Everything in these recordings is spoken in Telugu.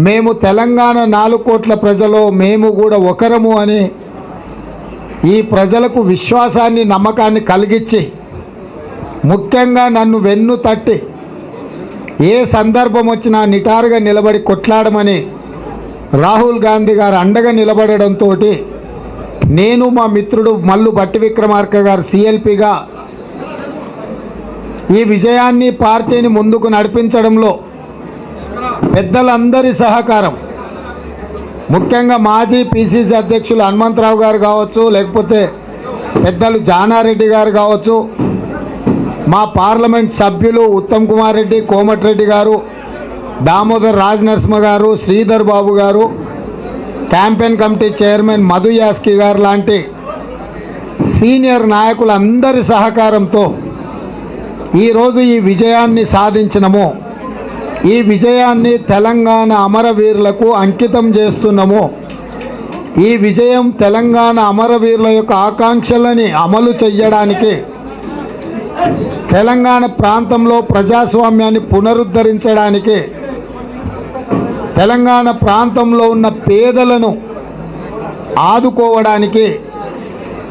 మేము తెలంగాణ నాలుగు కోట్ల ప్రజలు మేము కూడా ఒకరము అని ఈ ప్రజలకు విశ్వాసాన్ని నమ్మకాన్ని కలిగించి ముఖ్యంగా నన్ను వెన్ను తట్టి ఏ సందర్భం వచ్చినా నిటారుగా నిలబడి కొట్లాడమని రాహుల్ గాంధీ గారు అండగా నిలబడడంతో నేను మా మిత్రుడు మల్లు భట్టి విక్రమార్క గారు సిఎల్పిగా ఈ విజయాన్ని పార్టీని ముందుకు నడిపించడంలో పెద్దలందరి సహకారం. ముఖ్యంగా మాజీ పిసిసి అధ్యక్షులు హనుమంతరావు గారు కావచ్చు లేకపోతే పెద్దలు జానారెడ్డి గారు కావచ్చు మా పార్లమెంట్ సభ్యులు ఉత్తమ్ కుమార్ రెడ్డి కోమటిరెడ్డి గారు Damodar Raj Narasimha garu Sridhar Babu garu campaign committee chairman Madhu Yaskhi garu లాంటి సీనియర్ నాయకులందరి సహకారంతో ఈరోజు ఈ విజయాన్ని సాధించినము. ఈ విజయాన్ని తెలంగాణ అమరవీరులకు అంకితం చేస్తున్నాము. ఈ విజయం తెలంగాణ అమరవీరుల యొక్క ఆకాంక్షలని అమలు చెయ్యడానికి తెలంగాణ ప్రాంతంలో ప్రజాస్వామ్యాన్ని పునరుద్ధరించడానికి తెలంగాణ ప్రాంతంలో ఉన్న పేదలను ఆదుకోవడానికి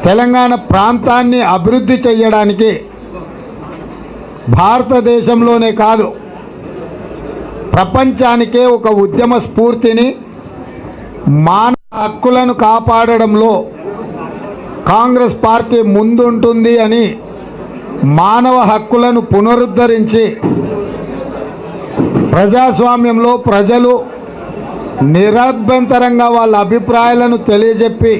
తెలంగాణ ప్రాంతాన్ని అభివృద్ధి చేయడానికి భారతదేశంలోనే కాదు ప్రపంచానికే ఒక ఉద్యమ స్ఫూర్తిని మానవ హక్కులను కాపాడడంలో కాంగ్రెస్ పార్టీ ముందుంటుంది అని మానవ హక్కులను పునరుద్ధరించి ప్రజాస్వామ్యంలో ప్రజలు నిరభ్యంతరంగా వాళ్ళ అభిప్రాయాలను తెలియజెప్పి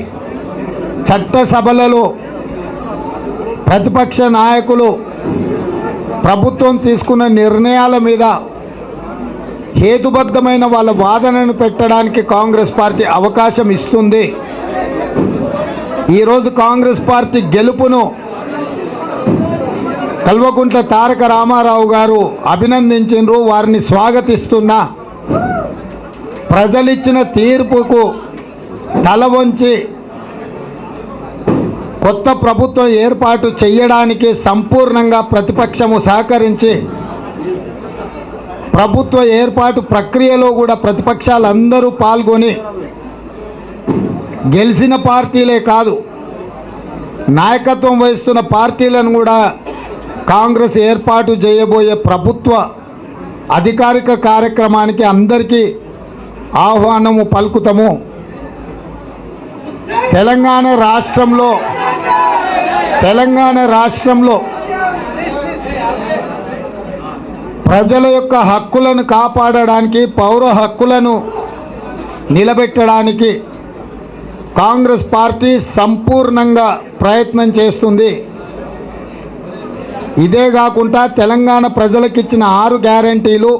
చట్టసభలలో ప్రతిపక్ష నాయకులు ప్రభుత్వం తీసుకున్న నిర్ణయాల మీద హేతుబద్ధమైన వాళ్ళ వాదనను పెట్టడానికి కాంగ్రెస్ పార్టీ అవకాశం ఇస్తుంది. ఈరోజు కాంగ్రెస్ పార్టీ గెలుపును కల్వకుంట్ల తారక రామారావు గారు అభినందించిండ్రు వారిని స్వాగతిస్తున్నా. ప్రజలిచ్చిన తీర్పుకు తల వంచి కొత్త ప్రభుత్వం ఏర్పాటు చేయడానికి సంపూర్ణంగా ప్రతిపక్షము సహకరించి ప్రభుత్వ ఏర్పాటు ప్రక్రియలో కూడా ప్రతిపక్షాలందరూ పాల్గొని గెలిచిన పార్టీలే కాదు నాయకత్వం వహిస్తున్న పార్టీలను కూడా కాంగ్రెస్ ఏర్పాటు చేయబోయే ప్రభుత్వ అధికారిక కార్యక్రమానికి అందరికీ ఆహ్వానము పలుకుతాము. తెలంగాణ రాష్ట్రంలో తెలంగాణ రాష్ట్రంలో ప్రజల యొక్క హక్కులను కాపాడడానికి పౌర హక్కులను నిలబెట్టడానికి కాంగ్రెస్ పార్టీ సంపూర్ణంగా ప్రయత్నం చేస్తుంది. ఇదే కాకుండా తెలంగాణ ప్రజలకు ఇచ్చిన ఆరు గ్యారంటీలు